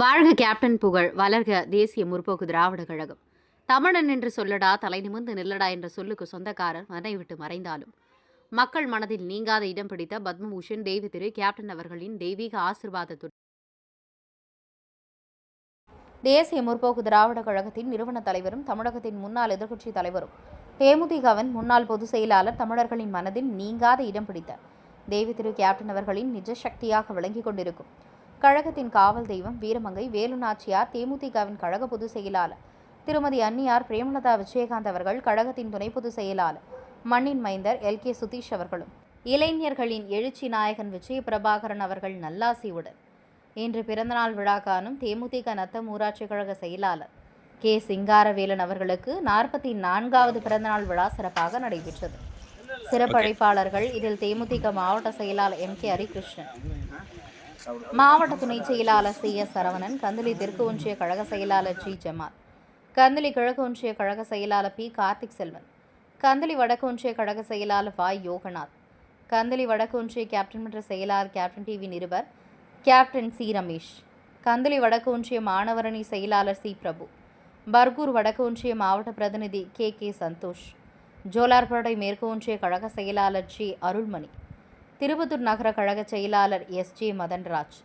வாழ்க கேப்டன் புகழ் வளர்க தேசிய முற்போக்கு திராவிட கழகம். தமிழன் என்று சொல்லடா தலை நிமிர்ந்து நில்லடா என்ற சொல்லுக்கு சொந்தக்காரர் மனை விட்டு மறைந்தாலும். மக்கள் மனதில் நீங்காத இடம் பிடித்த பத்மபூஷன் தேவி திரு கேப்டன் அவர்களின் தெய்வீக ஆசிர்வாதத்துடன். தேசிய முற்போக்கு திராவிட கழகத்தின் நிறுவன தலைவரும் தமிழகத்தின் முன்னாள் எதிர்க்கட்சி தலைவரும் தேமுதிகவின் முன்னாள் பொதுச் செயலாளர் தமிழர்களின் மனதில் நீங்காத இடம் பிடித்த தேவி திரு கேப்டன் அவர்களின் நிஜ சக்தியாக விளங்கிக் கொண்டிருக்கும். கழகத்தின் காவல் தெய்வம் வீரமங்கை வேலுநாச்சியார் தேமுதிகவின் கழக பொதுச் செயலாளர். திருமதி அன்னியார் பிரேமலதா விஜயகாந்த் அவர்கள் கழகத்தின் துணை பொதுச் செயலாளர். மண்ணின் மைந்தர் எல். கே. சுதீஷ் அவர்களும். இளைஞர்களின் எழுச்சி நாயகன் விஜய பிரபாகரன் அவர்கள் நல்லாசியுடன். இன்று பிறந்தநாள் விழா காணும் தேமுதிக நத்தம் ஊராட்சி கழக செயலாளர். கே. சிங்காரவேலன் அவர்களுக்கு நாற்பத்தி நான்காவது பிறந்தநாள் விழா சிறப்பாக நடைபெற்றது. சிறப்பழைப்பாளர்கள் இதில் தேமுதிக மாவட்ட செயலாளர் எம். கே. ஹரிகிருஷ்ணன். மாவட்ட துணை செயலாளர் சி. எஸ். சரவணன் கந்தளி தெற்கு ஒன்றிய கழக செயலாளர் ஜி. ஜமால் கந்தளி கிழக்கு ஒன்றிய கழக செயலாளர் பி. கார்த்திக் செல்வன் கந்தளி வடக்கு ஒன்றிய கழக செயலாளர் வாய் யோகநாத் கந்தளி வடக்கு ஒன்றிய கேப்டன் மன்ற செயலாளர் கேப்டன் டிவி நிருபர் கேப்டன் சி. ரமேஷ் கந்தளி வடக்கு ஒன்றிய மாணவரணி செயலாளர் சி. பிரபு பர்கூர் வடக்கு ஒன்றிய மாவட்ட பிரதிநிதி கே. கே. சந்தோஷ் ஜோலார்பேட்டை மேற்கு ஒன்றிய கழக செயலாளர் ஜி. அருள்மணி திருப்பத்தூர் நகர கழக செயலாளர் எஸ் ஜே மதன்ராஜ்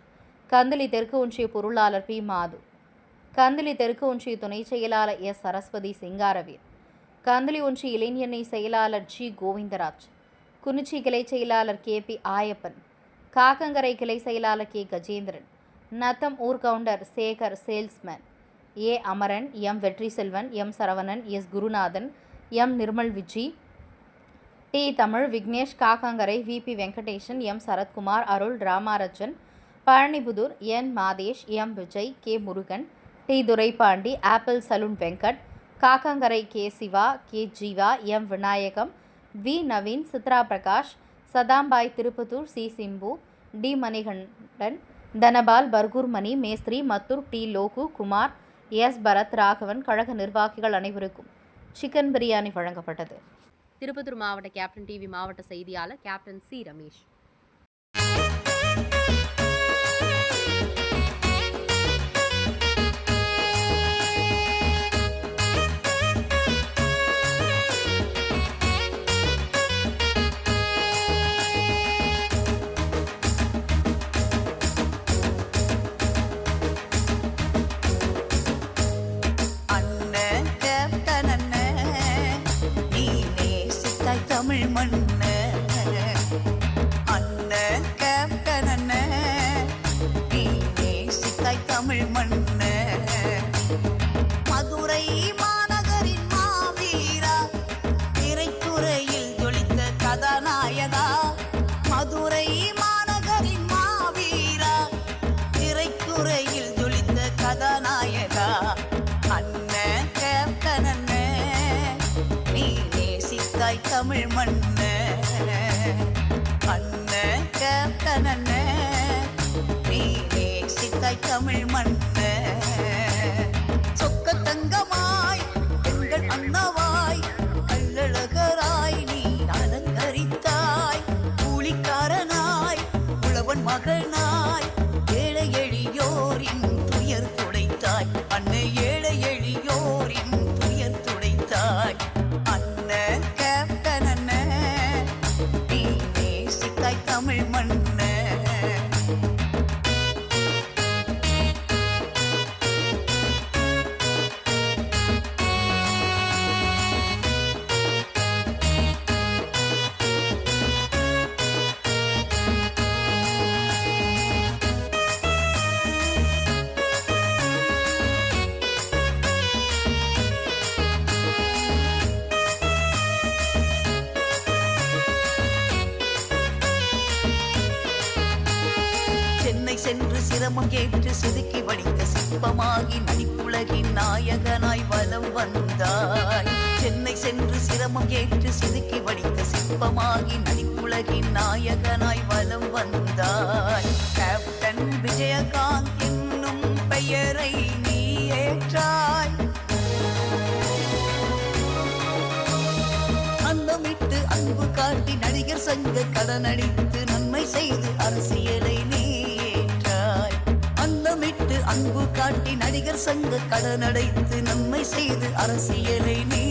கந்தளி தெற்கு ஒன்றிய பொருளாளர் பி மாது கந்தளி தெற்கு ஒன்றிய துணை செயலாளர் எஸ் சரஸ்வதி சிங்காரவீர் கந்தளி ஒன்றிய இளைஞரணி செயலாளர் ஜி கோவிந்தராஜ் குறிச்சி கிளை செயலாளர் கே பி ஆயப்பன் காக்கங்கரை கிளை செயலாளர் K Gajendran Natham ஊர்கவுண்டர் Sekar salesman A Amaran M Vetri Selvan M Saravanan S Gurunathan M Nirmal Viji T Tamil Vignesh Kakkangarai VP Venkatesan M. Sarathkumar Arul Ramarajan Palanipudur N. Madhesh M. Vijay K. Murugan T. Duraipandi Apple Saloon Venkat Kakkangarai K. Siva K. Jeeva M. Vinayagam V. Naveen Chitra Prakash Saddambhai Tiruppattur C. Simbu T. Manikandan Dhanapal Bargurmani மேஸ்திரி Mathur T. Logu Kumar S. Bharath Raghavan கழக நிர்வாகிகள் அனைவருக்கும் chicken biryani வழங்கப்பட்டது. திருப்பத்தூர் மாவட்ட captain TV மாவட்ட செய்தியாளர் captain C Ramesh. மண் captain Tamil மண்ணு சொக்க தங்கமாய் எங்கள் அண்ணவாய் நீ அலங்கரித்தாய். கூலிக்காரனாய் உழவன் மகனாய் ஏழை எளியோரின் துயர் துடைத்தாய். அன்னையே சென்று சிரமம் கேட்டு செதுக்கி வடித்த சிற்பமாகி நடிப்புலகின் நாயகனாய் வலம் வந்தாய். சென்னை சென்று சிரமம் கேட்டு செதுக்கி வடித்த சிற்பமாகி நடிப்புலகின் நாயகனாய் வலம் வந்தாய். கேப்டன் விஜயகாந்த் என்னும் பெயரை நீ ஏற்றாய். அந்தமிட்டு அன்பு காட்டி நடிகர் சங்க கடனடித்து நன்மை செய்து அரசியல் நடிகர் சங்க கடனடைத்து நம்மை செய்து அரசியலை நீ